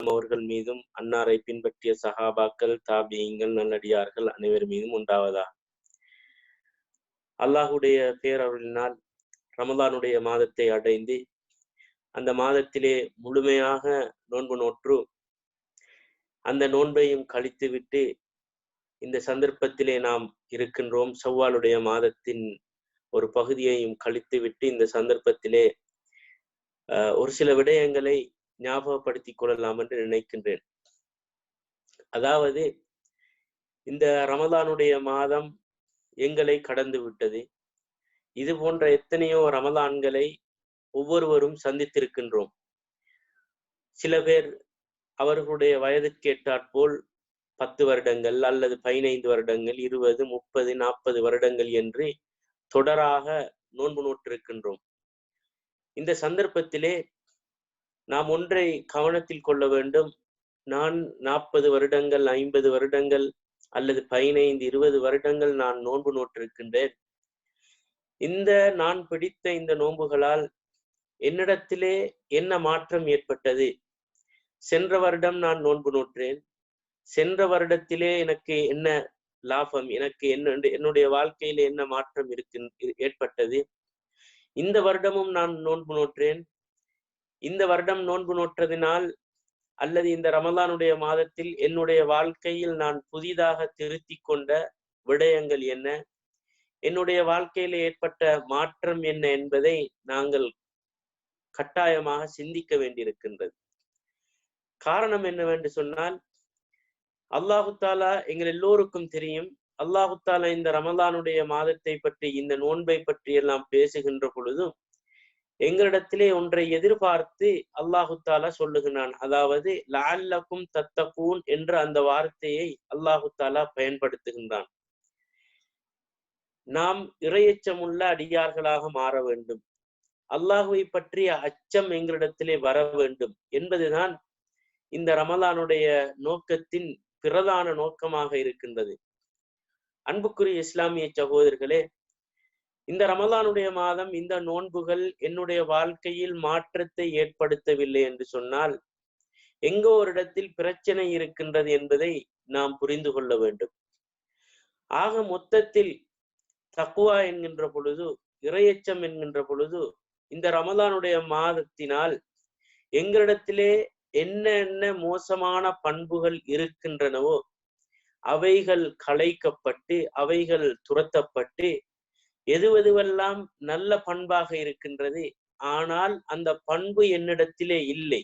அவர்கள் மீதும் அன்னாரை பின்பற்றிய சஹாபாக்கள் தாபியங்கள் நல்லடியார்கள் அனைவர் மீதும் உண்டாவதா? அல்லாஹுடைய பேரருளினால் ரமதானுடைய மாதத்தை அடைந்து அந்த மாதத்திலே முழுமையாக நோன்பு நோற்று அந்த நோன்பையும் கழித்துவிட்டு இந்த சந்தர்ப்பத்திலே நாம் இருக்கின்றோம். செவ்வாலுடைய மாதத்தின் ஒரு பகுதியையும் கழித்துவிட்டு இந்த சந்தர்ப்பத்திலே ஒரு சில விடயங்களை ஞாபகப்படுத்திக் கொள்ளலாம் என்று நினைக்கின்றேன். அதாவது இந்த ரமதானுடைய மாதம் எங்களை கடந்து விட்டது. இது போன்ற எத்தனையோ ரமதான்களை ஒவ்வொருவரும் சந்தித்திருக்கின்றோம். சில பேர் அவர்களுடைய வயதுக்கேற்றாற்போல் பத்து வருடங்கள் அல்லது பதினைந்து வருடங்கள் இருபது முப்பது நாற்பது வருடங்கள் என்று தொடராக நோன்பு நோட்டிருக்கின்றோம் இந்த சந்தர்ப்பத்திலே நாம் ஒன்றை கவனத்தில் கொள்ள வேண்டும். நான் நாற்பது வருடங்கள் ஐம்பது வருடங்கள் அல்லது பதினைந்து இருபது வருடங்கள் நான் நோன்பு நோட்டிருக்கின்றேன் இந்த நான் பிடித்த இந்த நோன்புகளால் என்னிடத்திலே என்ன மாற்றம் ஏற்பட்டது? சென்ற வருடம் நான் நோன்பு நோற்றேன். சென்ற வருடத்திலே எனக்கு என்ன லாபம்? எனக்கு என்ன என்னுடைய வாழ்க்கையில என்ன மாற்றம் இருக்கு ஏற்பட்டது? இந்த வருடமும் நான் நோன்பு நோற்றேன். இந்த வருடம் நோன்பு நோற்றதினால் அல்லது இந்த ரமலானுடைய மாதத்தில் என்னுடைய வாழ்க்கையில் நான் புதிதாக திருத்தி கொண்ட விடயங்கள் என்ன? என்னுடைய வாழ்க்கையில ஏற்பட்ட மாற்றம் என்ன என்பதை நாங்கள் கட்டாயமாக சிந்திக்க வேண்டியிருக்கின்றது. காரணம் என்னவென்று சொன்னால் அல்லாஹு தாலா எங்கள் எல்லோருக்கும் தெரியும். அல்லாஹு தாலா இந்த ரமலானுடைய மாதத்தை பற்றி இந்த நோன்பை பற்றி எல்லாம் பேசுகின்ற பொழுதும் எங்களிடத்திலே ஒன்றை எதிர்பார்த்து அல்லாஹு தாலா சொல்லுகிறான் அதாவது லால்லக்கும் தத்தகூன் என்ற அந்த வார்த்தையை அல்லாஹு தாலா பயன்படுத்துகின்றான். நாம் இறையச்சமுள்ள அடியார்களாக மாற வேண்டும். அல்லாஹுவை பற்றிய அச்சம் எங்களிடத்திலே வர வேண்டும் என்பதுதான் இந்த ரமலானுடைய நோக்கத்தின் பிரதான நோக்கமாக இருக்கின்றது. அன்புக்குரிய இஸ்லாமிய சகோதரர்களே இந்த ரமலானுடைய மாதம் இந்த நோன்புகள் என்னுடைய வாழ்க்கையில் மாற்றத்தை ஏற்படுத்தவில்லை என்று சொன்னால் எங்கோ ஒரு இடத்தில் பிரச்சனை இருக்கின்றது என்பதை நாம் புரிந்து கொள்ள வேண்டும். ஆக மொத்தத்தில் தக்குவா என்கின்ற பொழுது இரையச்சம் என்கின்ற பொழுது இந்த ரமலானுடைய மாதத்தினால் எங்களிடத்திலே என்ன என்ன மோசமான பண்புகள் இருக்கின்றனவோ அவைகள் களைக்கப்பட்டு அவைகள் துரத்தப்பட்டு எதுவெதுவெல்லாம் நல்ல பண்பாக இருக்கின்றது? ஆனால் அந்த பண்பு என்னிடத்திலே இல்லை.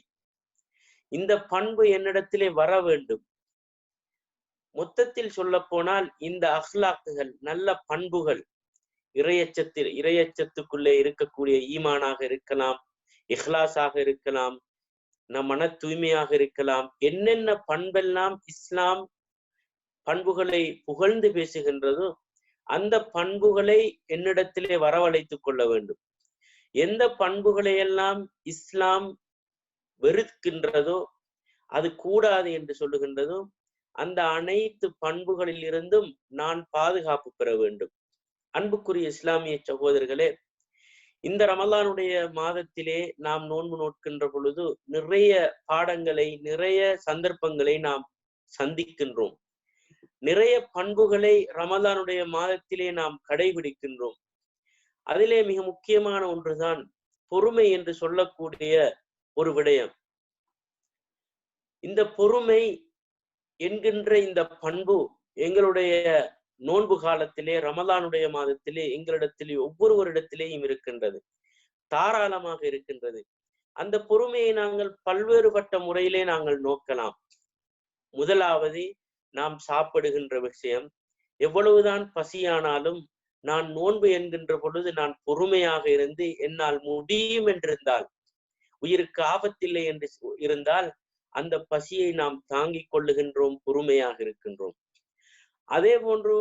இந்த பண்பு என்னிடத்திலே வர வேண்டும். மொத்தத்தில் சொல்ல போனால் இந்த அஹ்லாக்குகள் நல்ல பண்புகள் இறையச்சத்தில் இறையச்சத்துக்குள்ளே இருக்கக்கூடிய ஈமானாக இருக்கலாம் இஹ்லாஸாக இருக்கலாம் நம் மன தூய்மையாக இருக்கலாம். என்னென்ன பண்பெல்லாம் இஸ்லாம் பண்புகளை புகழ்ந்து பேசுகின்றதோ அந்த பண்புகளை என்னிடத்திலே வரவழைத்துக் கொள்ள வேண்டும். எந்த பண்புகளை எல்லாம் இஸ்லாம் வெறுக்கின்றதோ அது கூடாது என்று சொல்லுகின்றதோ அந்த அனைத்து பண்புகளில் இருந்தும் நான் பாதுகாப்பு பெற வேண்டும். அன்புக்குரிய இஸ்லாமிய சகோதரர்களே இந்த ரமலானுடைய மாதத்திலே நாம் நோன்பு நோட்கின்ற பொழுது நிறைய பாடங்களை நிறைய சந்தர்ப்பங்களை நாம் சந்திக்கின்றோம். நிறைய பண்புகளை ரமதானுடைய மாதத்திலே நாம் கடைபிடிக்கின்றோம். அதிலே மிக முக்கியமான ஒன்றுதான் பொறுமை என்று சொல்லக்கூடிய ஒரு விடயம். இந்த பொறுமை என்கின்ற இந்த பண்பு எங்களுடைய நோன்பு காலத்திலே ரமலானுடைய மாதத்திலே எங்களிடத்திலே ஒவ்வொருவரிடத்திலேயும் இருக்கின்றது. தாராளமாக இருக்கின்றது. அந்த பொறுமையை நாங்கள் பல்வேறுபட்ட முறையிலே நாங்கள் நோக்கலாம். முதலாவது நாம் சாப்பிடுகின்ற விஷயம். எவ்வளவுதான் பசியானாலும் நான் நோன்பு என்கின்ற பொழுது நான் பொறுமையாக இருந்து என்னால் முடியும் என்றிருந்தால் உயிருக்கு ஆபத்தில்லை என்று இருந்தால் அந்த பசியை நாம் தாங்கிக் கொள்ளுகின்றோம் பொறுமையாக இருக்கின்றோம். அதே போன்று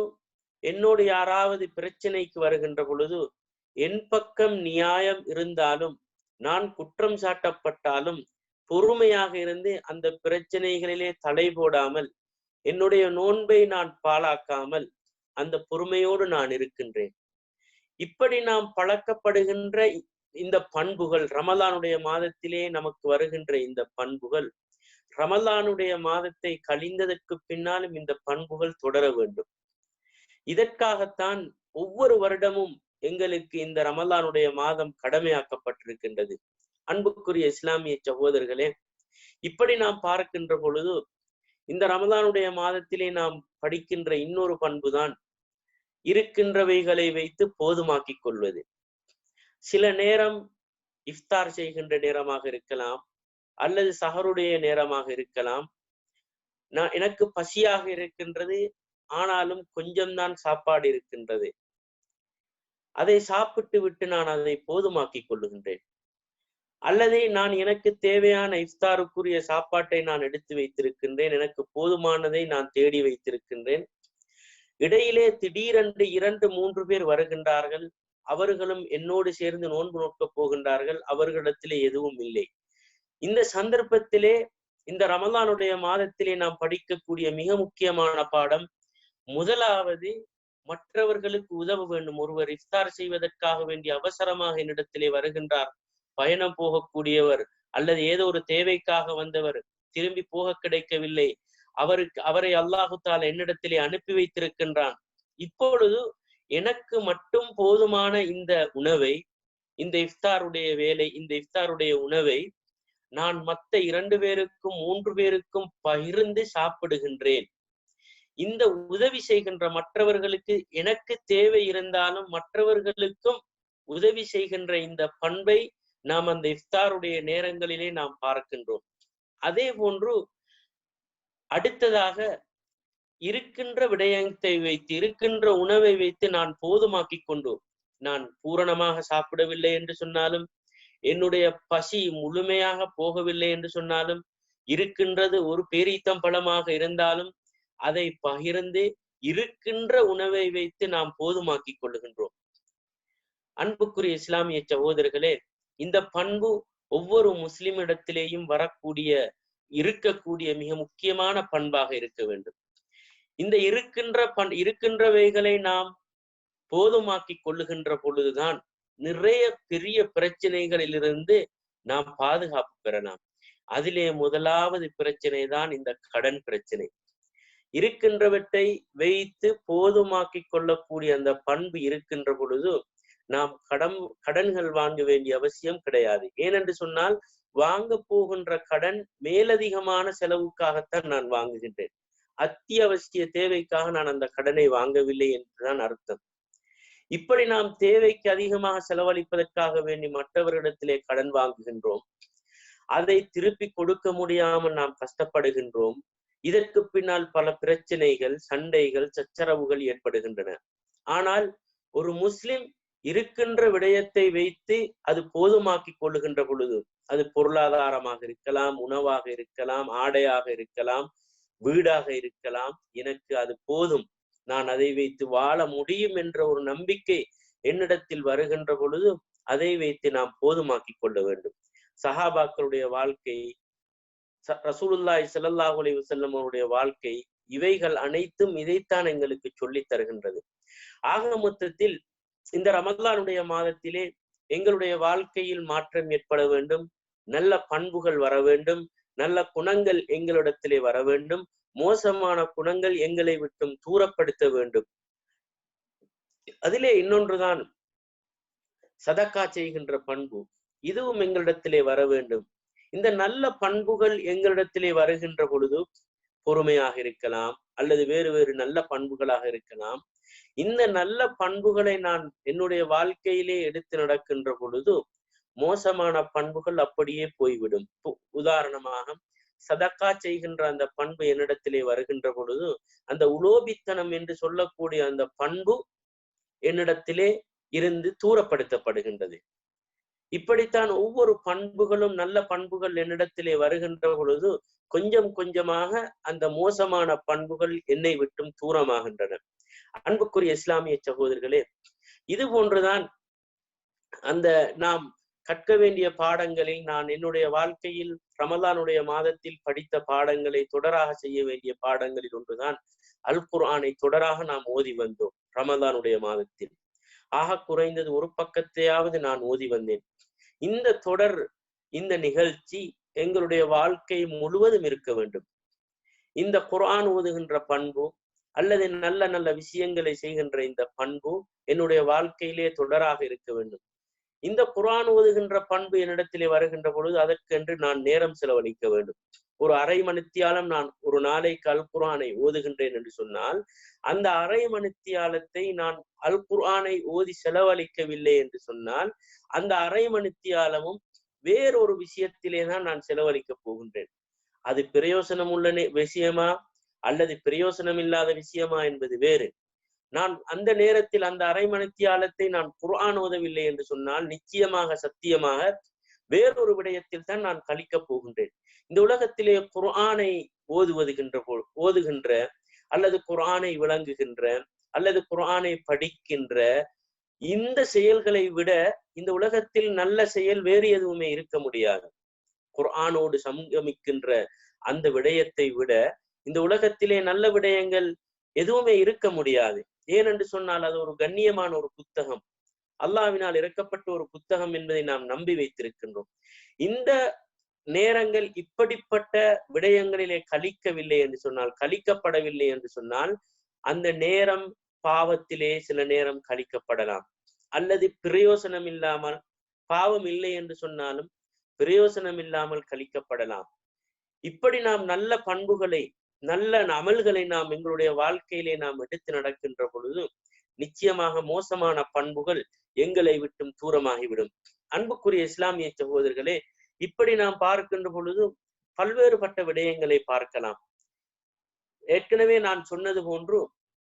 என்னோடு யாராவது பிரச்சனைக்கு வருகின்ற பொழுது என் பக்கம் நியாயம் இருந்தாலும் நான் குற்றம் சாட்டப்பட்டாலும் பொறுமையாக இருந்து அந்த பிரச்சனைகளிலே தலை போடாமல் என்னுடைய நோன்பை நான் பாழாக்காமல் அந்த பொறுமையோடு நான் இருக்கின்றேன். இப்படி நாம் பழக்கப்படுகின்ற இந்த பண்புகள் ரமலானுடைய மாதத்திலே நமக்கு வருகின்ற இந்த பண்புகள் ரமலானுடைய மாதத்தை கழிந்ததற்கு பின்னாலும் இந்த பண்புகள் தொடர வேண்டும். இதற்காகத்தான் ஒவ்வொரு வருடமும் எங்களுக்கு இந்த ரமலானுடைய மாதம் கடமையாக்கப்பட்டிருக்கின்றது. அன்புக்குரிய இஸ்லாமிய சகோதரர்களே இப்படி நாம் பார்க்கின்ற பொழுது இந்த ரமதானுடைய மாதத்திலே நாம் படிக்கின்ற இன்னொரு பண்புதான் இருக்கின்றவைகளை வைத்து போதுமாக்கிக் கொள்வது. சில நேரம் இஃப்தார் செய்கின்ற நேரமாக இருக்கலாம் அல்லது சஹருடைய நேரமாக இருக்கலாம். நான் எனக்கு பசியாக இருக்கின்றது ஆனாலும் கொஞ்சம்தான் சாப்பாடு இருக்கின்றது. அதை சாப்பிட்டு விட்டு நான் அதை போதுமாக்கிக் கொள்ளுகின்றேன். அல்லது நான் எனக்கு தேவையான இஃப்தாருக்குரிய சாப்பாட்டை நான் எடுத்து வைத்திருக்கின்றேன் எனக்கு போதுமானதை நான் தேடி வைத்திருக்கின்றேன். இடையிலே திடீரென்று இரண்டு மூன்று பேர் வருகின்றார்கள். அவர்களும் என்னோடு சேர்ந்து நோன்பு நோக்கப் போகின்றார்கள். அவர்களிடத்திலே எதுவும் இல்லை. இந்த சந்தர்ப்பத்திலே இந்த ரமலானுடைய மாதத்திலே நாம் படிக்கக்கூடிய மிக முக்கியமான பாடம் முதலாவது மற்றவர்களுக்கு உதவ வேண்டும். ஒருவர் இஃப்தார் செய்வதற்காக வேண்டிய அவசரமாக என்னிடத்திலே வருகின்றார். பயணம் போகக்கூடியவர் அல்லது ஏதோ ஒரு தேவைக்காக வந்தவர் திரும்பி போக கிடைக்கவில்லை. அவருக்கு அவரை அல்லாஹுத்தால் என்னிடத்திலே அனுப்பி வைத்திருக்கின்றான். இப்பொழுது எனக்கு மட்டும் போதுமான இந்த உணவை இந்த இஃப்தாருடைய வேலை இந்த இஃப்தாருடைய உணவை நான் மத்த இரண்டு பேருக்கும் மூன்று பேருக்கும் பகிர்ந்து சாப்பிடுகின்றேன். இந்த உதவி செய்கின்ற மற்றவர்களுக்கு எனக்கு தேவை இருந்தாலும் மற்றவர்களுக்கும் உதவி செய்கின்ற இந்த பண்பை நாம் அந்த இஃப்தாருடைய நேரங்களிலே நாம் பார்க்கின்றோம். அதே போன்று அடுத்ததாக இருக்கின்ற விடயத்தை வைத்து இருக்கின்ற உணவை வைத்து நான் போதுமாக்கி கொண்டு நான் பூரணமாக சாப்பிடவில்லை என்று சொன்னாலும் என்னுடைய பசி முழுமையாக போகவில்லை என்று சொன்னாலும் இருக்கின்றது ஒரு பேரீத்தம் பழமாக இருந்தாலும் அதை பகிர்ந்து இருக்கின்ற உணவை வைத்து நாம் போதுமாக்கி கொள்ளுகின்றோம். அன்புக்குரிய இஸ்லாமிய சகோதரர்களே இந்த பண்பு ஒவ்வொரு முஸ்லிம் இடத்திலேயும் வரக்கூடிய இருக்கக்கூடிய மிக முக்கியமான பண்பாக இருக்க வேண்டும். இந்த இருக்கின்ற பண் இருக்கின்றவைகளை நாம் போதுமாக்கி கொள்ளுகின்ற பொழுதுதான் நிறைய பெரிய பிரச்சனைகளிலிருந்து நாம் பாதுகாப்பு பெறலாம். அதிலே முதலாவது பிரச்சனை தான் இந்த கடன் பிரச்சனை. இருக்கின்றவற்றை வைத்து போதுமாக்கி கொள்ளக்கூடிய அந்த பண்பு இருக்கின்ற பொழுது நாம் கடன் கடன்கள் வாங்க வேண்டிய அவசியம் கிடையாது. ஏனென்று சொன்னால் வாங்க போகின்ற கடன் மேலதிகமான செலவுக்காகத்தான் நான் வாங்குகின்றேன். அத்தியாவசிய தேவைக்காக நான் அந்த கடனை வாங்கவில்லை என்றுதான் அர்த்தம். இப்படி நாம் தேவைக்கு அதிகமாக செலவழிப்பதற்காக வேண்டி மற்றவரிடத்திலே கடன் வாங்குகின்றோம். அதை திருப்பி கொடுக்க முடியாமல் நாம் கஷ்டப்படுகின்றோம். இதற்கு பின்னால் பல பிரச்சனைகள் சண்டைகள் சச்சரவுகள் ஏற்படுகின்றன. ஆனால் ஒரு முஸ்லிம் இருக்கின்ற விடயத்தை வைத்து அது போதுமாக்கி கொள்ளுகின்ற பொழுது அது பொருளாதாரமாக இருக்கலாம் உணவாக இருக்கலாம் ஆடையாக இருக்கலாம் வீடாக இருக்கலாம். எனக்கு அது போதும். நான் அதை வைத்து வாழ முடியும் என்ற ஒரு நம்பிக்கை என்னிடத்தில் வருகின்ற பொழுது அதை வைத்து நாம் போதுமாக்கி கொள்ள வேண்டும். சஹாபாக்களுடைய வாழ்க்கை ரசூலுல்லாய் ஸல்லல்லாஹு அலைஹி வஸல்லம் அவருடைய வாழ்க்கை இவைகள் அனைத்தும் இதைத்தான் எங்களுக்கு சொல்லித் தருகின்றது. ஆக மொத்தத்தில் இந்த ரமலானுடைய மாதத்திலே எங்களுடைய வாழ்க்கையில் மாற்றம் ஏற்பட வேண்டும். நல்ல பண்புகள் வர வேண்டும். நல்ல குணங்கள் எங்களிடத்திலே வர வேண்டும். மோசமான குணங்கள் எங்களை விட்டும் தூரப்படுத்த வேண்டும். அதிலே இன்னொன்றுதான். சதக்கா செய்கின்ற பண்பு. இதுவும் எங்களிடத்திலே வர வேண்டும். இந்த நல்ல பண்புகள் எங்களிடத்திலே வருகின்ற பொழுது பொறுமையாக இருக்கலாம். அல்லது வேறு வேறு நல்ல பண்புகளாக இருக்கலாம். இந்த நல்ல பண்புகளை நான் என்னுடைய வாழ்க்கையிலே எடுத்து நடக்கின்ற பொழுது மோசமான பண்புகள் அப்படியே போய்விடும். உதாரணமாக சதக்கா செய்கின்ற அந்த பண்பு என்னிடத்திலே வருகின்ற பொழுது அந்த உலோபித்தனம் என்று சொல்லக்கூடிய அந்த பண்பு என்னிடத்திலே இருந்து தூரப்படுத்தப்படுகின்றது. இப்படித்தான் ஒவ்வொரு பண்புகளும் நல்ல பண்புகள் என்னிடத்திலே வருகின்ற பொழுது கொஞ்சம் கொஞ்சமாக அந்த மோசமான பண்புகள் என்னை விட்டும் தூரமாகின்றன. அன்புக்குரிய இஸ்லாமிய சகோதரர்களே இது போன்றுதான் அந்த நாம் கற்க வேண்டிய பாடங்களில் நான் என்னுடைய வாழ்க்கையில் ரமலானுடைய மாதத்தில் படித்த பாடங்களை தொடராக செய்ய வேண்டிய பாடங்களில் ஒன்றுதான் அல் குர்ஆனை தொடராக நாம் ஓதி வந்தோம் ரமலானுடைய மாதத்தில். ஆக குறைந்தது ஒரு பக்கத்தையாவது நான் ஓதி வந்தேன். இந்த தொடர் இந்த நிகழ்ச்சி எங்களுடைய வாழ்க்கை முழுவதும் இருக்க வேண்டும். இந்த குர்ஆன் ஓதுகின்ற பண்பு அல்லது நல்ல நல்ல விஷயங்களை செய்கின்ற இந்த பண்பு என்னுடைய வாழ்க்கையிலே தொடராக இருக்க வேண்டும். இந்த குரான் ஓதுகின்ற பண்பு என்னிடத்திலே வருகின்ற பொழுது அதற்கென்று நான் நேரம் செலவழிக்க வேண்டும். ஒரு அரை மணித்தியாலம் நான் ஒரு நாளைக்கு அல் குரானை ஓதுகின்றேன் என்று சொன்னால் அந்த அரை மணித்தியாலத்தை நான் அல் குரானை ஓதி செலவழிக்கவில்லை என்று சொன்னால் அந்த அரை மணித்தியாலமும் வேறொரு விஷயத்திலே தான் நான் செலவழிக்க போகின்றேன். அது பிரயோசனம் உள்ள விஷயமா? அல்லது பிரயோசனம் இல்லாத விஷயமா என்பது வேறு. நான் அந்த நேரத்தில் அந்த அரை மணித்தியாலத்தை நான் குரான் ஓதவில்லை என்று சொன்னால் நிச்சயமாக சத்தியமாக வேறொரு விடயத்தில் தான் நான் கழிக்கப் போகின்றேன். இந்த உலகத்திலே குர்ஆனை ஓதுவதுகின்ற போ ஓதுகின்ற அல்லது குர்ஆனை விளங்குகின்ற அல்லது குர்ஆனை படிக்கின்ற இந்த செயல்களை விட இந்த உலகத்தில் நல்ல செயல் வேறு எதுவுமே இருக்க முடியாது. குர்ஆனோடு சங்கமிக்கின்ற அந்த விடயத்தை விட இந்த உலகத்திலே நல்ல விடயங்கள் எதுவுமே இருக்க முடியாது. ஏனென்று சொன்னால் அது ஒரு கண்ணியமான ஒரு புத்தகம். அல்லாவினால் இறக்கப்பட்ட ஒரு புத்தகம் என்பதை நாம் நம்பி வைத்திருக்கின்றோம். இந்த நேரங்கள் இப்படிப்பட்ட விடயங்களிலே கழிக்கவில்லை என்று சொன்னால் கழிக்கப்படவில்லை என்று சொன்னால் அந்த நேரம் பாவத்திலே சில நேரம் கழிக்கப்படலாம். அல்லது பிரயோசனம் இல்லாமல் பாவம் இல்லை என்று சொன்னாலும் பிரயோசனம் இல்லாமல் கழிக்கப்படலாம். இப்படி நாம் நல்ல பண்புகளை நல்ல அமல்களை நாம் எங்களுடைய வாழ்க்கையிலே நாம் எடுத்து நடக்கின்ற பொழுது நிச்சயமாக மோசமான பண்புகள் எங்களை விட்டும் தூரமாகிவிடும். அன்புக்குரிய இஸ்லாமிய சகோதரர்களே இப்படி நாம் பார்க்கின்ற பொழுது பல்வேறுபட்ட விடயங்களை பார்க்கலாம். ஏற்கனவே நான் சொன்னது போன்று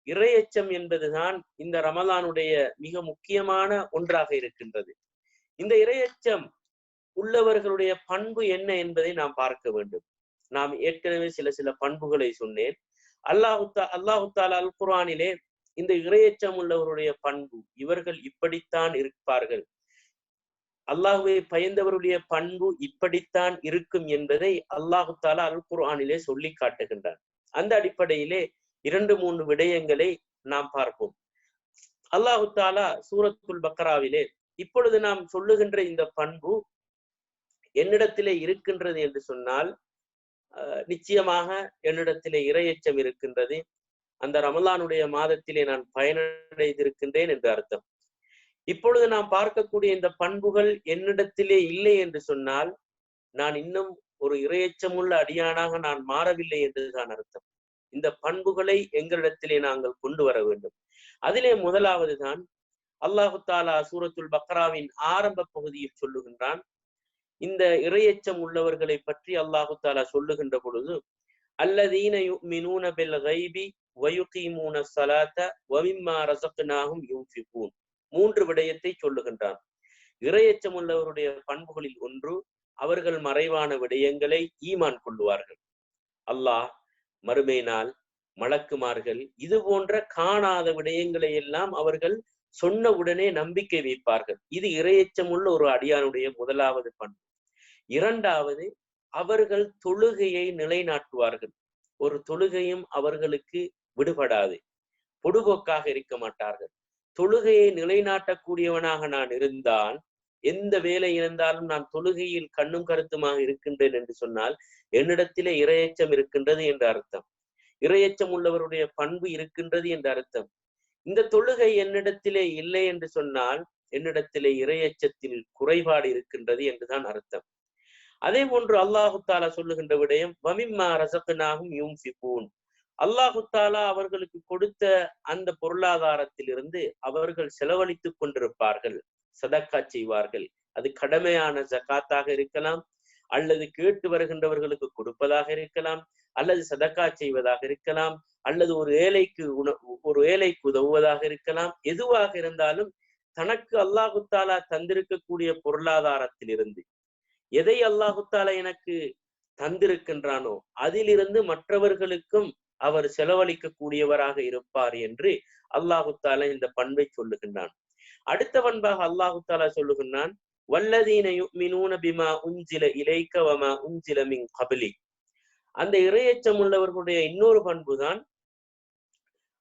இறையச்சம் என்பதுதான் இந்த ரமலானுடைய மிக முக்கியமான ஒன்றாக இருக்கின்றது. இந்த இறையச்சம் உள்ளவர்களுடைய பண்பு என்ன என்பதை நாம் பார்க்க வேண்டும். நாம் ஏற்கனவே சில சில பண்புகளை சொன்னேன். அல்லாஹுத்தா அல்லாஹுத்தால அல் குரானிலே இந்த இறையச்சம் உள்ளவருடைய பண்பு இவர்கள் இப்படித்தான் இருப்பார்கள். அல்லாஹுவை பயந்தவருடைய பண்பு இப்படித்தான் இருக்கும் என்பதை அல்லாஹு தாலா அல் குர்ஆனிலே சொல்லி காட்டுகின்றார். அந்த அடிப்படையிலே இரண்டு மூன்று விடயங்களை நாம் பார்ப்போம். அல்லாஹு தாலா சூரத்துல் பக்ராவிலே இப்பொழுது நாம் சொல்லுகின்ற இந்த பண்பு என்னிடத்திலே இருக்கின்றது என்று சொன்னால் நிச்சயமாக என்னிடத்திலே இரையச்சம் இருக்கின்றது. அந்த ரமலானுடைய மாதத்திலே நான் பயனடைந்திருக்கின்றேன் என்று அர்த்தம். இப்பொழுது நாம் பார்க்கக்கூடிய இந்த பண்புகள் என்னிடத்திலே இல்லை என்று சொன்னால் நான் இன்னும் ஒரு இரையச்சமுள்ள அடியானாக நான் மாறவில்லை என்றுதான் அர்த்தம். இந்த பண்புகளை எங்களிடத்திலே நாங்கள் கொண்டு வர வேண்டும். அதிலே முதலாவது தான் அல்லாஹு தாலா சூரத்துல் பக்ராவின் ஆரம்ப பகுதியில் சொல்லுகின்றான் இந்த இறையச்சம் உள்ளவர்களை பற்றி அல்லாஹு தாலா சொல்லுகின்ற பொழுது அல்லதீன யுமினூன பில் கைபி வயுகீமூன சலாத்த வமிம்மா ரஸக்னாஹும் யுன்ஃபிகூன். மூன்று விடயத்தை சொல்லுகின்றான். இறையச்சம் உள்ளவருடைய பண்புகளில் ஒன்று அவர்கள் மறைவான விடயங்களை ஈமான் கொள்ளுவார்கள். அல்லாஹ் மறுமை நாள் மலக்குமார்கள் இது போன்ற காணாத விடயங்களை எல்லாம் அவர்கள் சொன்ன உடனே நம்பிக்கை வைப்பார்கள். இது இரையச்சமுள்ள ஒரு அடியானுடைய முதலாவது பண்பு. இரண்டாவது அவர்கள் தொழுகையை நிலைநாட்டுவார்கள். ஒரு தொழுகையும் அவர்களுக்கு விடுபடாது. பொடுபோக்காக இருக்க மாட்டார்கள். தொழுகையை நிலைநாட்டக்கூடியவனாக நான் இருந்தால் எந்த வேலை இருந்தாலும் நான் தொழுகையில் கண்ணும் கருத்துமாக இருக்கின்றேன் என்று சொன்னால் என்னிடத்திலே இரையச்சம் இருக்கின்றது என்ற அர்த்தம். இரையச்சம் உள்ளவருடைய பண்பு இருக்கின்றது என்ற அர்த்தம். இந்த தொழுகை என்னிடத்திலே இல்லை என்று சொன்னால் என்னிடத்திலே இரையச்சத்தில் குறைபாடு இருக்கின்றது என்றுதான் அர்த்தம். அதே போன்று அல்லாஹு தாலா சொல்லுகின்ற விடயம் வமிம்மா ரசகனாகும் யூம்சிபூன் அல்லாஹு தாலா அவர்களுக்கு கொடுத்த அந்த பொருளாதாரத்திலிருந்து அவர்கள் செலவழித்துக் கொண்டிருப்பார்கள் சதக்கா செய்வார்கள். அது கடமையான ஜகாத்தாக இருக்கலாம் அல்லது கேட்டு வருகின்றவர்களுக்கு கொடுப்பதாக இருக்கலாம் அல்லது சதக்கா செய்வதாக இருக்கலாம் அல்லது ஒரு ஏழைக்கு உண ஒரு ஏழைக்கு உதவுவதாக இருக்கலாம். எதுவாக இருந்தாலும் தனக்கு அல்லாஹு தாலா தந்திருக்கக்கூடிய பொருளாதாரத்திலிருந்து எதை அல்லாஹுத்தால எனக்கு தந்திருக்கின்றானோ அதிலிருந்து மற்றவர்களுக்கும் அவர் செலவழிக்க கூடியவராக இருப்பார் என்று அல்லாஹு தாலா இந்த பண்பை சொல்லுகின்றான். அடுத்த பண்பாக அல்லாஹு தாலா சொல்லுகின்றான் வல்லதீன யுமினூன பிமா உஞ்சில இலைக்க வமா உஞ்சில மின் கபலி. அந்த இரையச்சம் உள்ளவர்களுடைய இன்னொரு பண்புதான்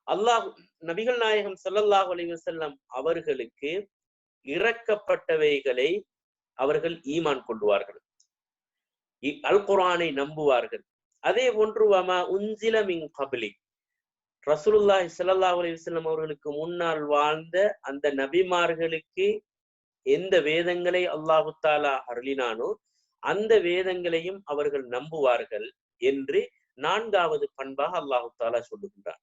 அல்லாஹ் நபிகள் நாயகம் ஸல்லல்லாஹு அலைஹி அவர்களுக்கு இறக்கப்பட்டவைகளை அவர்கள் ஈமான் கொள்வார்கள் அல் குரானை நம்புவார்கள். அதே போன்று வாமா உன்சில மின் கபிலி. ரசூலுல்லாஹி ஸல்லல்லாஹு அவர்களுக்கு முன்னால் வாழ்ந்த அந்த நபிமார்களுக்கு எந்த வேதங்களை அல்லாஹு தாலா அருளினானோ அந்த வேதங்களையும் அவர்கள் நம்புவார்கள் என்று நான்காவது பண்பாக அல்லாஹு தாலா சொல்லுகின்றான்.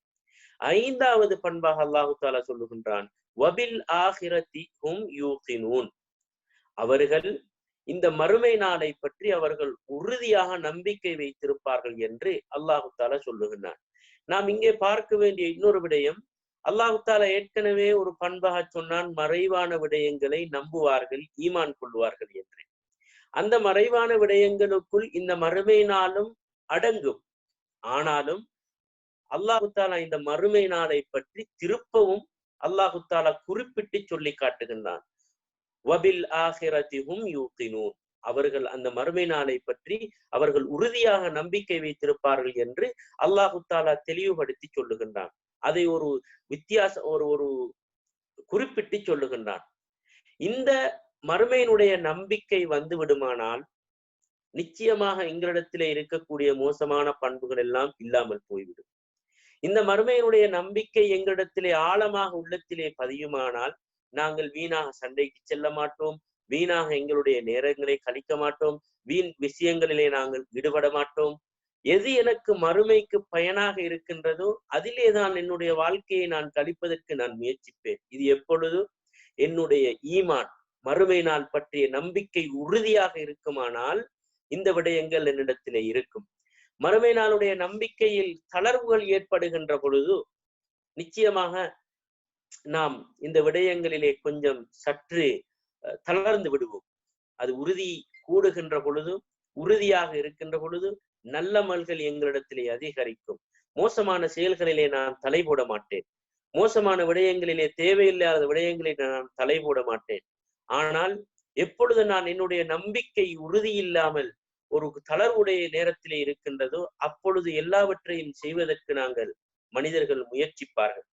ஐந்தாவது பண்பாக அல்லாஹு தாலா சொல்லுகின்றான் வபில் ஆஹிரத்தி ஹும் யூகினூன். அவர்கள் இந்த மறுமை நாளை பற்றி அவர்கள் உறுதியாக நம்பிக்கை வைத்திருப்பார்கள் என்று அல்லாஹு தாலா சொல்லுகின்றான். நாம் இங்கே பார்க்க வேண்டிய இன்னொரு விடயம் அல்லாஹு தாலா ஏற்கனவே ஒரு பண்பாக சொன்னான் மறைவான விடயங்களை நம்புவார்கள் ஈமான் கொள்வார்கள் என்று. அந்த மறைவான விடயங்களுக்குள் இந்த மறுமை நாளும் அடங்கும். ஆனாலும் அல்லாஹு தாலா இந்த மறுமை நாளை பற்றி திருப்பவும் அல்லாஹு தாலா குறிப்பிட்டு சொல்லி காட்டுகின்றான். வபில் ஆஹிரதிஹும் யூகினூன். அவர்கள் அந்த மறுமை நாளை பற்றி அவர்கள் உறுதியாக நம்பிக்கை வைத்திருப்பார்கள் என்று அல்லாஹு தாலா தெளிவுபடுத்தி சொல்லுகின்றான். அதை ஒரு வித்தியாச ஒரு ஒரு குறிப்பிட்டு சொல்லுகின்றான். இந்த மறுமையினுடைய நம்பிக்கை வந்து விடுமானால் நிச்சயமாக எங்களிடத்திலே இருக்கக்கூடிய மோசமான பண்புகள் எல்லாம் இல்லாமல் போய்விடும். இந்த மறுமையினுடைய நம்பிக்கை எங்களிடத்திலே ஆழமாக உள்ளத்திலே பதியுமானால் நாங்கள் வீணாக சண்டைக்கு செல்ல மாட்டோம். வீணாக எங்களுடைய நேரங்களை கழிக்க மாட்டோம். வீண் விஷயங்களிலே நாங்கள் ஈடுபட மாட்டோம். எது எனக்கு மறுமைக்கு பயனாக இருக்கின்றதோ அதிலே தான் என்னுடைய வாழ்க்கையை நான் கழிப்பதற்கு நான் முயற்சிப்பேன். இது எப்பொழுது? என்னுடைய ஈமான் மறுமை நாள் பற்றிய நம்பிக்கை உறுதியாக இருக்குமானால் இந்த விடயங்கள் என்னிடத்திலே இருக்கும். மறுமை நாளுடைய நம்பிக்கையில் தளர்வுகள் ஏற்படுகின்ற பொழுது நிச்சயமாக நாம் இந்த விடயங்களிலே கொஞ்சம் சற்று தளர்ந்து விடுவோம். அது உறுதி கூடுகின்ற பொழுது உறுதியாக இருக்கின்ற பொழுது நல்ல மல்கள் எங்களிடத்திலே அதிகரிக்கும். மோசமான செயல்களிலே நான் தலை போட மாட்டேன். மோசமான விடயங்களிலே தேவையில்லாத விடயங்களில் நான் தலை போட மாட்டேன். ஆனால் எப்பொழுது நான் என்னுடைய நம்பிக்கை உறுதி இல்லாமல் ஒரு தளர்வுடைய நேரத்திலே இருக்கின்றதோ அப்பொழுது எல்லாவற்றையும் செய்வதற்கு நாங்கள் மனிதர்கள் முயற்சிப்பார்கள்.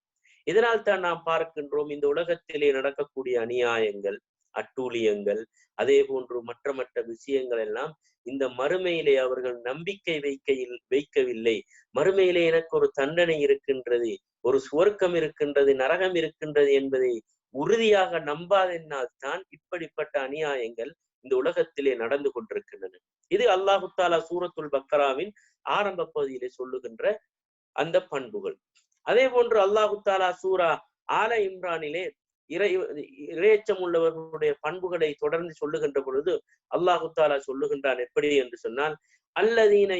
இதனால் தான் நாம் பார்க்கின்றோம்? இந்த உலகத்திலே நடக்கக்கூடிய அநியாயங்கள் அட்டூழியங்கள் அதே போன்று மற்ற மற்ற விஷயங்கள் எல்லாம் இந்த மறுமையிலே அவர்கள் நம்பிக்கை வைக்கையில் வைக்கவில்லை. மறுமையிலே எனக்கு ஒரு தண்டனை இருக்கின்றது ஒரு சுவர்க்கம் இருக்கின்றது நரகம் இருக்கின்றது என்பதை உறுதியாக நம்பாதென்னால் தான் இப்படிப்பட்ட அநியாயங்கள் இந்த உலகத்திலே நடந்து கொண்டிருக்கின்றன. இது அல்லாஹு தாலா சூரத்துல் பக்கராவின் ஆரம்ப பகுதியிலே சொல்லுகின்ற அந்த பண்புகள். அதே போன்று அல்லாஹு தாலா சூரா ஆல இம்ரானிலே இறை இறையச்சம் உள்ளவர்களுடைய பண்புகளை தொடர்ந்து சொல்லுகின்ற பொழுது அல்லாஹு தாலா சொல்லுகின்றான் எப்படி என்று சொன்னால் அல்லதீன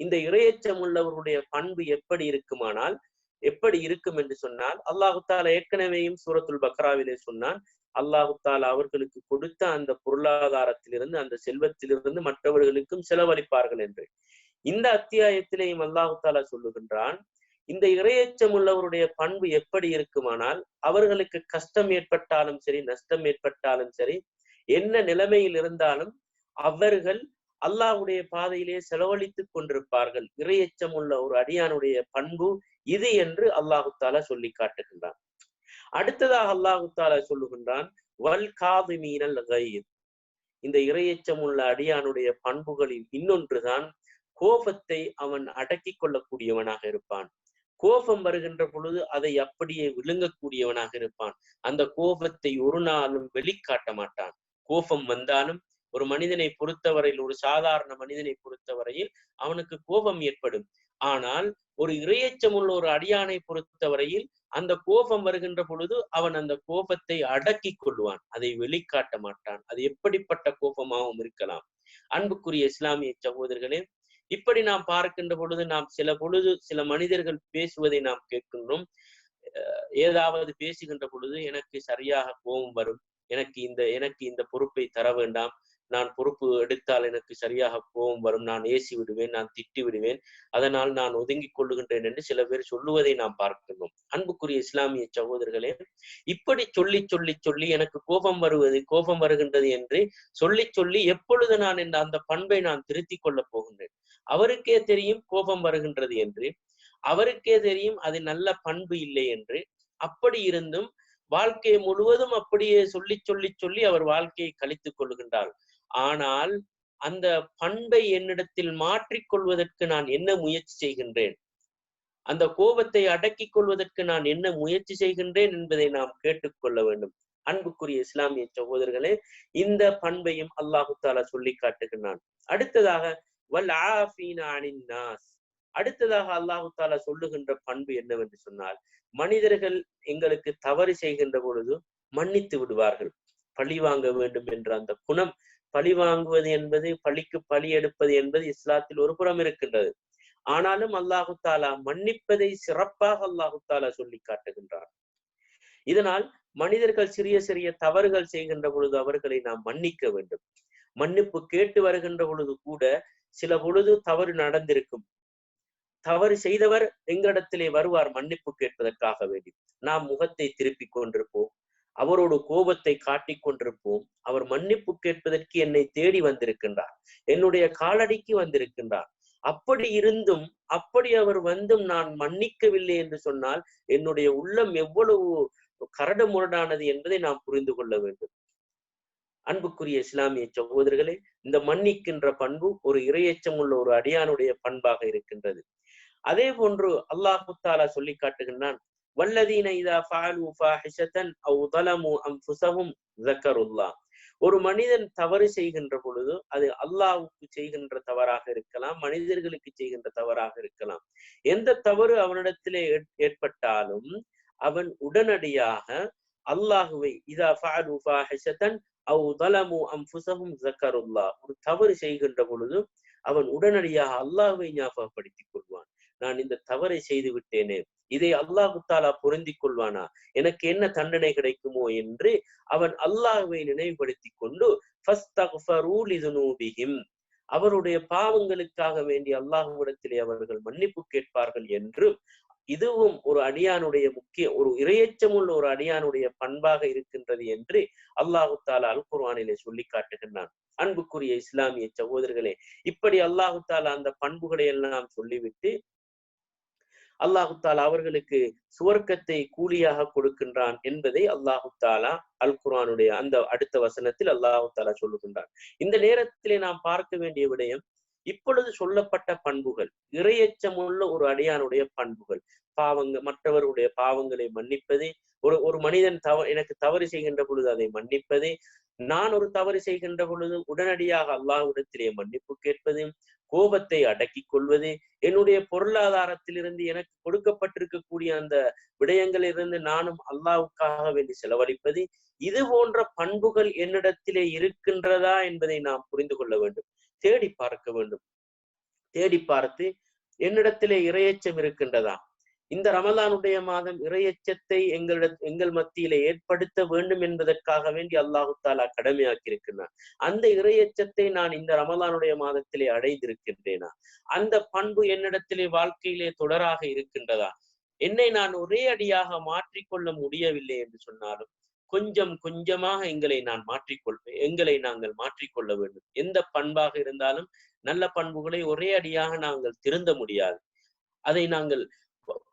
இந்த இறையச்சம் உள்ளவர்களுடைய பண்பு எப்படி இருக்குமானால் எப்படி இருக்கும் என்று சொன்னால் அல்லாஹு தாலா ஏற்கனவேயும் சூரத்துல் பக்ராவிலே சொன்னான் அல்லாஹு தாலா அவர்களுக்கு கொடுத்த அந்த பொருளாதாரத்திலிருந்து அந்த செல்வத்திலிருந்து மற்றவர்களுக்கும் செலவழிப்பார்கள் என்று. இந்த அத்தியாயத்திலேயும் அல்லாஹு தாலா சொல்லுகின்றான் இந்த இரையச்சம் உள்ளவருடைய பண்பு எப்படி இருக்குமானால் அவர்களுக்கு கஷ்டம் ஏற்பட்டாலும் சரி நஷ்டம் ஏற்பட்டாலும் சரி என்ன நிலைமையில் இருந்தாலும் அவர்கள் அல்லாஹுடைய பாதையிலே செலவழித்துக் கொண்டிருப்பார்கள். இரையச்சம் உள்ள ஒரு அடியானுடைய பண்பு இது என்று அல்லாஹு தாலா சொல்லி காட்டுகின்றான். அடுத்ததாக அல்லாஹு தாலா சொல்லுகின்றான் வல் காது மீனல் இந்த இரையச்சம் உள்ள அடியானுடைய பண்புகளில் இன்னொன்றுதான் கோபத்தை அவன் அடக்கிக் கொள்ளக்கூடியவனாக இருப்பான். கோபம் வருகின்ற பொழுது அதை அப்படியே விழுங்கக்கூடியவனாக இருப்பான். அந்த கோபத்தை ஒரு நாளும் வெளிக்காட்ட மாட்டான். கோபம் வந்தாலும் ஒரு மனிதனை பொறுத்தவரையில் ஒரு சாதாரண மனிதனை பொறுத்தவரையில் அவனுக்கு கோபம் ஏற்படும். ஆனால் ஒரு இரையச்சம் உள்ள ஒரு அடியானை பொறுத்தவரையில் அந்த கோபம் வருகின்ற பொழுது அவன் அந்த கோபத்தை அடக்கி கொள்வான். அதை வெளிக்காட்ட மாட்டான். அது எப்படிப்பட்ட கோபமாகவும் இருக்கலாம். அன்புக்குரிய இஸ்லாமிய சகோதரர்களே இப்படி நாம் பார்க்கின்ற பொழுது நாம் சில பொழுது சில மனிதர்கள் பேசுவதை நாம் கேட்கின்றோம். ஏதாவது பேசுகின்ற பொழுது எனக்கு சரியாக கோபம் வரும். எனக்கு இந்த எனக்கு இந்த பொறுப்பை தர வேண்டாம். நான் பொறுப்பு எடுத்தால் எனக்கு சரியாக கோபம் வரும். நான் ஏசி விடுவேன் நான் திட்டி விடுவேன். அதனால் நான் ஒதுங்கிக் கொள்ளுகின்றேன் என்று சில பேர் சொல்லுவதை நாம் பார்க்கின்றோம். அன்புக்குரிய இஸ்லாமிய சகோதரர்களே இப்படி சொல்லி சொல்லி சொல்லி எனக்கு கோபம் வருவது கோபம் வருகின்றது என்று சொல்லி சொல்லி எப்பொழுது நான் இந்த அந்த பண்பை நான் திருத்திக் கொள்ளப் போகின்றேன்? அவருக்கே தெரியும் கோபம் வருகின்றது என்று. அவருக்கே தெரியும் அது நல்ல பண்பு இல்லை என்று. அப்படி இருந்தும் வாழ்க்கை முழுவதும் அப்படியே சொல்லி சொல்லி சொல்லி அவர் வாழ்க்கையை கழித்துக் கொள்கின்றார். ஆனால் அந்த பண்பை என்னிடத்தில் மாற்றிக் கொள்வதற்கு நான் என்ன முயற்சி செய்கின்றேன்? அந்த கோபத்தை அடக்கிக் கொள்வதற்கு நான் என்ன முயற்சி செய்கின்றேன் என்பதை நாம் கேட்டுக்கொள்ள வேண்டும். அன்புக்குரிய இஸ்லாமிய சகோதரர்களே இந்த பண்பையும் அல்லாஹு தாலா சொல்லி காட்டுகின்றான். அடுத்ததாக வல் நாஸ் அடுத்ததாக அல்லாஹு தாலா சொல்லுகின்ற பண்பு என்னவென்று சொன்னால் மனிதர்கள் எங்களுக்கு தவறு செய்கின்ற பொழுது மன்னித்து விடுவார்கள். பழி வாங்க வேண்டும் என்ற அந்த குணம் பழி வாங்குவது என்பது பழிக்கு பழி எடுப்பது என்பது இஸ்லாத்தில் ஒரு புறம் இருக்கின்றது. ஆனாலும் அல்லாஹு தாலா மன்னிப்பதை சிறப்பாக அல்லாஹு தாலா சொல்லி காட்டுகின்றார் இதனால் மனிதர்கள் சிறிய சிறிய தவறுகள் செய்கின்ற பொழுது அவர்களை நாம் மன்னிக்க வேண்டும். மன்னிப்பு கேட்டு வருகின்ற பொழுது கூட சில பொழுது தவறு நடந்திருக்கும். தவறு செய்தவர் எங்களிடத்திலே வருவார் மன்னிப்பு கேட்பதற்காக வேண்டி. நாம் முகத்தை திருப்பிக் கொண்டிருப்போம். அவரோடு கோபத்தை காட்டிக் கொண்டிருப்போம். அவர் மன்னிப்பு கேட்பதற்கு என்னை தேடி வந்திருக்கின்றார். என்னுடைய காலடிக்கு வந்திருக்கின்றார். அப்படி இருந்தும் அப்படி அவர் வந்தும் நான் மன்னிக்கவில்லை என்று சொன்னால் என்னுடைய உள்ளம் எவ்வளவு கரடு முரடானது என்பதை நாம் புரிந்து கொள்ள வேண்டும். அன்புக்குரிய இஸ்லாமிய சகோதரர்களே இந்த மன்னிக்கின்ற பண்பு ஒரு இரையச்சம் உள்ள ஒரு அடியானுடைய பண்பாக இருக்கின்றது. அதே போன்று அல்லாஹு தாலா சொல்லி காட்டுகின்றான் வல்லதீன இதா ஃபாலு ஃபாஹிஷத்தன் அவ் தலமு ஒரு மனிதன் தவறு செய்கின்ற பொழுது அது அல்லாவுக்கு செய்கின்ற தவறாக இருக்கலாம் மனிதர்களுக்கு செய்கின்ற தவறாக இருக்கலாம். எந்த தவறு அவனிடத்திலே ஏற்பட்டாலும் அவன் உடனடியாக அல்லாஹுவை இதா ஃபாலு ஃபாஹிஷத்தன் அவ் தலமு அன்ஃபுஸஹும் ஒரு தவறு செய்கின்ற பொழுது அவன் உடனடியாக அல்லாஹுவை ஞாபகப்படுத்திக் கொள்வான் நான் இந்த தவறை செய்து விட்டேனே இதை அல்லாஹு தாலா பொருந்திக் கொள்வானா எனக்கு என்ன தண்டனை கிடைக்குமோ என்று அவன் அல்லாஹுவை நினைவுபடுத்தி கொண்டு அவருடைய பாவங்களுக்காக வேண்டி அல்லாஹுவிடத்திலே அவர்கள் மன்னிப்பு கேட்பார்கள் என்று இதுவும் ஒரு அடியானுடைய முக்கிய ஒரு இரையச்சமுள்ள ஒரு அடியானுடைய பண்பாக இருக்கின்றது என்று அல்லாஹு தாலா அல் குர்வானிலே சொல்லி காட்டுகின்றான். அன்புக்குரிய இஸ்லாமிய சகோதரர்களே இப்படி அல்லாஹு தாலா அந்த பண்புகளை எல்லாம் சொல்லிவிட்டு அல்லாஹு தாலா அவர்களுக்கு சுவர்க்கத்தை கூலியாக கொடுக்கின்றான் என்பதை அல்லாஹு தாலா அல் குரானுடைய அந்த அடுத்த வசனத்தில் அல்லாஹு தாலா சொல்லுகின்றான். இந்த நேரத்திலே நாம் பார்க்க வேண்டிய விடயம் இப்பொழுது சொல்லப்பட்ட பண்புகள் இரையச்சமுள்ள ஒரு அடியானுடைய பண்புகள். பாவங்க மற்றவருடைய பாவங்களை மன்னிப்பது ஒரு ஒரு மனிதன் தவ எனக்கு தவறு செய்கின்ற பொழுது அதை மன்னிப்பது நான் ஒரு தவறு செய்கின்ற பொழுது உடனடியாக அல்லாஹ்விடத்திலே மன்னிப்பு கேட்பது கோபத்தை அடக்கிக் கொள்வது என்னுடைய பொருளாதாரத்திலிருந்து எனக்கு கொடுக்கப்பட்டிருக்கக்கூடிய அந்த விடயங்களிலிருந்து நானும் அல்லாவுக்காக வேண்டி செலவழிப்பது இது போன்ற பண்புகள் என்னிடத்திலே இருக்கின்றதா என்பதை நாம் புரிந்து கொள்ள வேண்டும். தேடி பார்க்க வேண்டும். தேடி பார்த்து என்னிடத்திலே இரையச்சம் இருக்கின்றதா? இந்த ரமலானுடைய மாதம் இரையச்சத்தை எங்களிட எங்கள் மத்தியிலே ஏற்படுத்த வேண்டும் என்பதற்காக வேண்டி அல்லாஹு தாலா கடமையாக்கி இருக்கின்றான் அந்த இரையச்சத்தை நான் இந்த ரமலானுடைய மாதத்திலே அடைந்திருக்கின்றேனா? அந்த பண்பு என்னிடத்திலே வாழ்க்கையிலே தொடராக இருக்கின்றதா? என்னை நான் ஒரே அடியாக மாற்றிக்கொள்ள முடியவில்லை என்று சொன்னாலும் கொஞ்சம் கொஞ்சமாக எங்களை நான் மாற்றிக்கொள்வேன் எங்களை நாங்கள் மாற்றிக்கொள்ள வேண்டும். எந்த பண்பாக இருந்தாலும் நல்ல பண்புகளை ஒரே அடியாக நாங்கள் திருந்த முடியாது. அதை நாங்கள்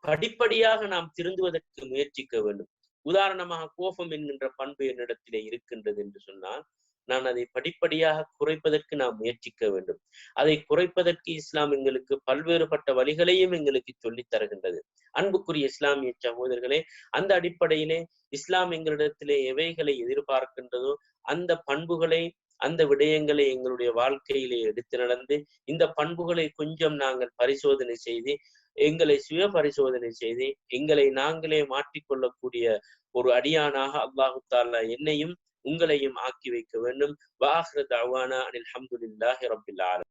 படிப்படியாக நாம் திருந்துவதற்கு முயற்சிக்க வேண்டும். உதாரணமாக கோபம் என்கின்ற பண்பு என்னிடத்திலே இருக்கின்றது என்று சொன்னால் நான் அதை படிப்படியாக குறைப்பதற்கு நாம் முயற்சிக்க வேண்டும். அதை குறைப்பதற்கு இஸ்லாம் எங்களுக்கு பல்வேறுபட்ட வழிகளையும் எங்களுக்கு சொல்லித் தருகின்றது. அன்புக்குரிய இஸ்லாமிய சகோதரர்களே அந்த அடிப்படையிலே இஸ்லாம் எங்களிடத்திலே எவைகளை எதிர்பார்க்கின்றதோ அந்த பண்புகளை அந்த விடயங்களை எங்களுடைய வாழ்க்கையிலே எடுத்து நடந்து இந்த பண்புகளை கொஞ்சம் நாங்கள் பரிசோதனை செய்து எங்களை சுய பரிசோதனை செய்து எங்களை நாங்களே மாற்றிக்கொள்ளக்கூடிய ஒரு அடியானாக அல்லாஹு தாலா என்னையும் உங்களையும் ஆக்கி வைக்க வேண்டும். வாஹ்ர தவானா அனில் அஹமதுல்லாஹி ரபில் ஆலம்